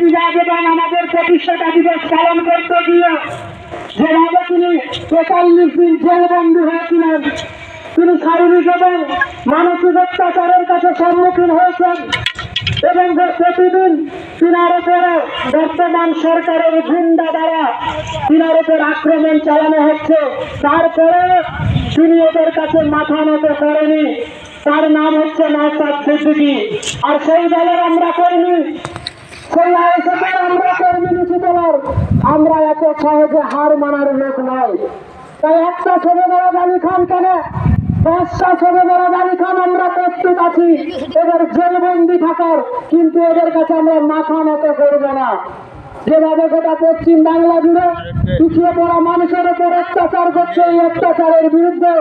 আমাদের প্রতিষ্ঠাতা দিবস পালন করতে গিয়ে যেভাবে তিনি তেতাল্লিশ দিন জেলবন্দী হয়েছিলেন, তিনি শারীরিক এবং মানসিক অত্যাচারের কাছে সম্মুখীন হয়েছেন এবং প্রতিদিন তিনার উপরে বর্তমান সরকারের গুন্ডা দ্বারা তিনার উপর আক্রমণ চালানো হচ্ছে, তারপরে তিনি ওদের কাছে মাথা নত করেনি। তার নাম হচ্ছে নওসাদ সিদ্দিকী। আর সেই দলের আমরা করিনি আমরা এত সহজে হার মানার লোক নয় তাই একটা ছেলে মেয়েরা দাবি খান কেন? পাঁচটা ছেলে মেয়েরা দাবি খান আমরা প্রস্তুত আছি। এদের জেলবন্দি থাকার, কিন্তু এদের কাছে আমরা মাথা মতো করব না। যেভাবে গোটা পশ্চিম বাংলা জুড়ে পিছিয়ে পড়া মানুষের উপর অত্যাচার করছে, এই অত্যাচারের বিরুদ্ধে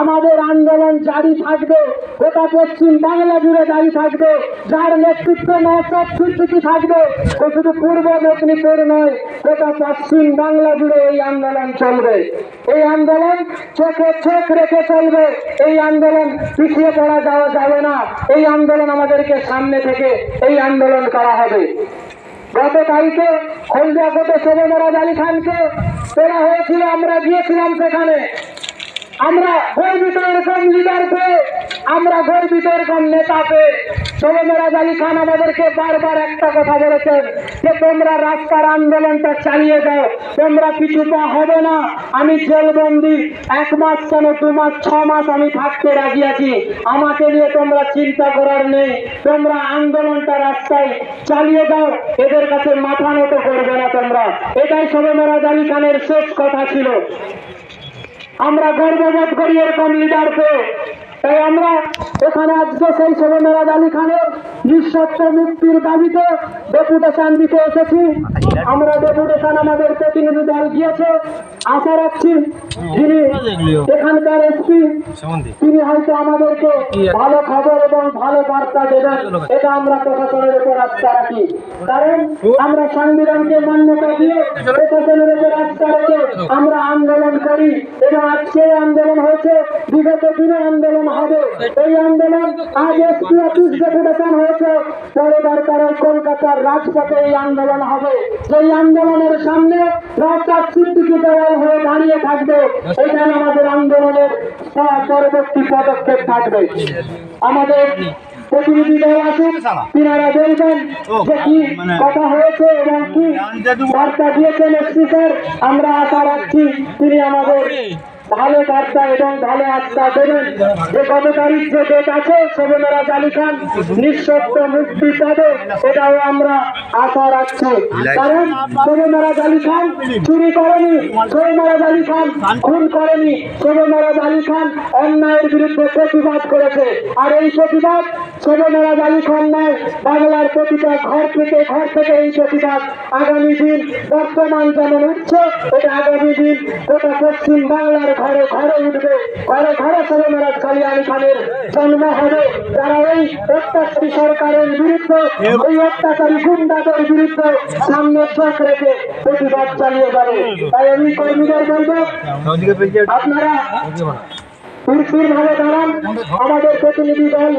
আমাদের আন্দোলন জারি থাকবে, গোটা পশ্চিম বাংলা জুড়ে জারি থাকবে, যার নেতৃত্বে নৌসাদ সিদ্দিকি থাকবে শুধু পূর্ব মেদিনীপুর নয়, গোটা পশ্চিম বাংলা জুড়ে এই আন্দোলন চলবে। এই আন্দোলন চোখে চোখ রেখে চলবে, এই আন্দোলন পিছিয়ে পড়া যাওয়া যাবে না, এই আন্দোলন আমাদেরকে সামনে থেকে এই আন্দোলন করা হবে। গত তারিখে হলদিয়া কত শোভমরাজ আলী খানকে তোলা হয়েছিল আমরা গিয়েছিলাম সেখানে। আমরা গর্বিত এরকম লিডার পেয়ে আমরা গর্বিত এরকম নেতা পেয়ে শোভমরাজ আলী খান আমাদেরকে বারবার একটা কথা বলেছেন যে, তোমরা রাস্তার আন্দোলনটা চালিয়ে যাও, তোমরা পিছু পা হবে না, আমি জেলবন্দি, এক মাস কেন, দু মাস, ছ মাস আমি থাকতে রাজি আছি, আমাকে নিয়ে তোমরা চিন্তা করার নেই, তোমরা আন্দোলনটা রাস্তায় চালিয়ে দাও এদের কাছে মাথা নত করবে না তোমরা। এটাই শোভমরাজ আলী খানের শেষ কথা ছিল। আমরা গর্ববোধ করি এরকম লিডার পেয়ে তাই আমরা এখানে আজকে সেই শোভমেরাজ আলী খানের নিঃশর্ত মুক্তির দাবিতে ডেপুটেশন দিতে এসেছি। আমরা ডেপুটেশন আমাদের প্রতিনিধি দল গিয়েছে আশা রাখছি যিনি এখানকার এসপি তিনি হয়তো আমাদেরকে ভালো খবর এবং ভালো বার্তা দেবেন। এটা আমরা প্রশাসনের উপর আস্থা রাখি। কারণ আমরা সংবিধানকে মান্যতা দিয়ে প্রশাসনের উপর আস্থা আমরা আন্দোলন করি এবং আজকে আন্দোলন হয়েছে বিগত দিনে আন্দোলন হবে। এই আন্দোলন আজ এসপি অফিস ডেপুটেশন হয়েছে। পরে দরকার কলকাতার রাজপথে এই আন্দোলন হবে। সেই আন্দোলনের সামনে রাস্তা সিদ্দিকি দেওয়াল হয়ে দাঁড়িয়ে থাকবে। এখানে আমাদের আন্দোলনের পরবর্তী পদক্ষেপ থাকবে। আমাদের প্রতিনিধি দল আসুন তিনারা বলবেন যে কি কথা হয়েছে এবং বার্তা দিয়েছেন স্পিকার আমরা আশা রাখছি তিনি আমাদের ভালো বার্তা এবং ভালো আস্থা দেবেন। যে কত তারিখ যে ডেট আছে শোভমেরাজ আলী খান নিঃশর্ত মুক্তি পাবে এটাও আমরা আশা রাখছি। কারণ শোভমেরাজ আলী খান চুরি করেনি শোভমেরাজ আলী খান খুন করেনি শোভমেরাজ আলী খান অন্যায়ের বিরুদ্ধে প্রতিবাদ করেছে। আর এই প্রতিবাদ শোভমেরাজ আলী খান নয় বাংলার প্রতিটা ঘর থেকে ঘর থেকে এই প্রতিবাদ আগামী দিন বর্তমান যেমন উঠছে এটা আগামী দিন গোটা পশ্চিম বাংলার ঘরে ঘরে উঠবে। ঘরে ঘরে ছেলে কালী আলী খানের জন্ম হবে। তারা ওই অত্যাচারী সরকারের বিরুদ্ধে ওই অত্যাচারী গুন্ডাদের বিরুদ্ধে সামনে চোখ রেখে প্রতিবাদ চালিয়ে যাবে। তাই আমি কর্মীদের বলব আপনারা ভালো দাঁড়ান। আমাদের প্রতিনিধি দল